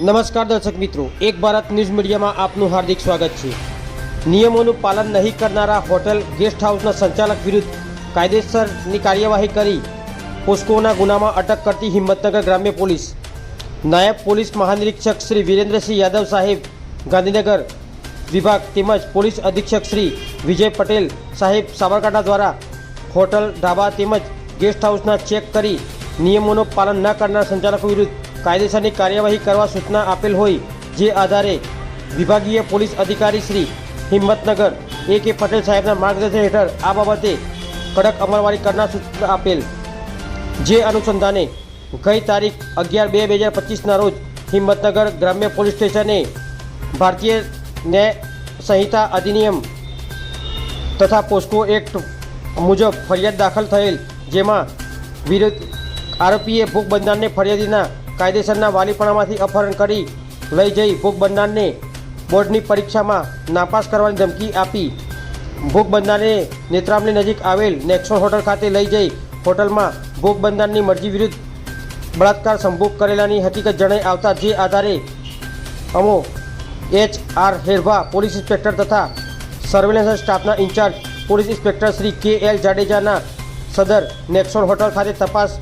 નમસ્કાર દર્શક મિત્રો, એક ભારત ન્યૂઝ મીડિયામાં આપનું હાર્દિક સ્વાગત છે. નિયમોનું પાલન નહીં કરનારા હોટેલ ગેસ્ટ હાઉસના સંચાલક વિરુદ્ધ કાયદેસરની કાર્યવાહી કરી. પોસ્કોના ગુનામાં અટક કરતી હિંમતનગર ગ્રામ્ય પોલીસ. નાયબ પોલીસ મહાનિરીક્ષક શ્રી વિરેન્દ્રસિંહ યાદવ સાહેબ, ગાંધીનગર વિભાગ તેમજ પોલીસ અધિક્ષક શ્રી વિજય પટેલ સાહેબ સાબરકાંઠા દ્વારા હોટલ ઢાબા તેમજ ગેસ્ટ હાઉસના ચેક કરી નિયમોનું પાલન ન કરનાર સંચાલકો વિરુદ્ધ કાયદેસરની કાર્યવાહી કરવા સૂચના આપેલ હોય, જે આધારે વિભાગીય પોલીસ અધિકારી શ્રી હિંમતનગર એ કે પટેલ સાહેબના માર્ગદર્શન હેઠળ આ બાબતે કડક અમલવારી કરનાર સૂચના આપેલ. જે અનુસંધાને ગઈ તારીખ અગિયાર બે બે હજાર પચીસના રોજ હિંમતનગર ગ્રામ્ય પોલીસ સ્ટેશને ભારતીય ન્યાય સંહિતા અધિનિયમ તથા પોસ્કો એક્ટ મુજબ ફરિયાદ દાખલ થયેલ, જેમાં વિરુદ્ધ આરોપીએ ભૂખ બનનારને ફરિયાદીના કાયદેસરના વાલીપણામાંથી અપહરણ કરી લઈ જઈ ભોગ બનનારને બોર્ડની પરીક્ષામાં નાપાસ કરવાની ધમકી આપી. ભોગ બનનારને નેત્રામની નજીક આવેલ નેક્સોન હોટલ ખાતે લઈ જઈ હોટલમાં ભોગ બનનારની મરજી વિરુદ્ધ બળાત્કાર સંભોગ કરેલાની હકીકત જણાઈ આવતા જે આધારે અમો H R Herbha police inspector તથા સર્વેલન્સ સ્ટાફના in-charge police inspector Shri K L જાડેજાના સદર નેક્સોન હોટલ ખાતે તપાસ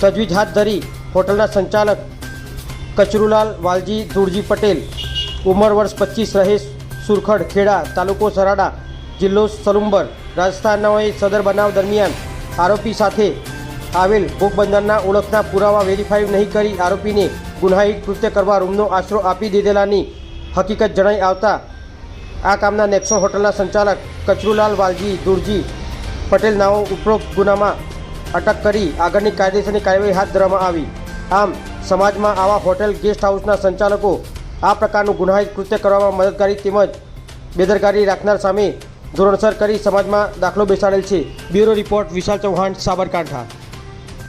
તજવીજ હાથ ધરી હોટલના સંચાલક કચરુલાલ વાલજી ધુરજી પટેલ. ઉંમર વર્ષ પચીસ રહે સુરખડ, ખેડા, તાલુકો સરાડા, જિલ્લો સલુંબર. રાજસ્થાનનાઓએ સદર બનાવ દરમિયાન આરોપી સાથે આવેલ ભોગબંધનના ઓળખના પુરાવા વેરીફાઈ નહીં કરી આરોપીને ગુનાહિત કૃત્ય કરવા રૂમનો આશરો આપી દીધેલાની હકીકત જણાઈ આવતા આ કામના નેક્સો હોટલના સંચાલક કચરુલાલ વાલજી દુરજી પટેલ નાઓ ઉપરોક્ત ગુનામાં અટક કરી આગળની કાયદેસરની કાર્યવાહી હાથ ધરવામાં આવી. આમ, સમાજમાં આવા હોટેલ ગેસ્ટ હાઉસના સંચાલકો આ પ્રકારનું ગુનાહિત કૃત્ય કરવામાં મદદગારી તેમજ બેદરકારી રાખનાર સામે ધોરણસર કરી સમાજમાં દાખલો બેસાડેલ છે. Bureau report Vishal Chauhan, Sabarkantha.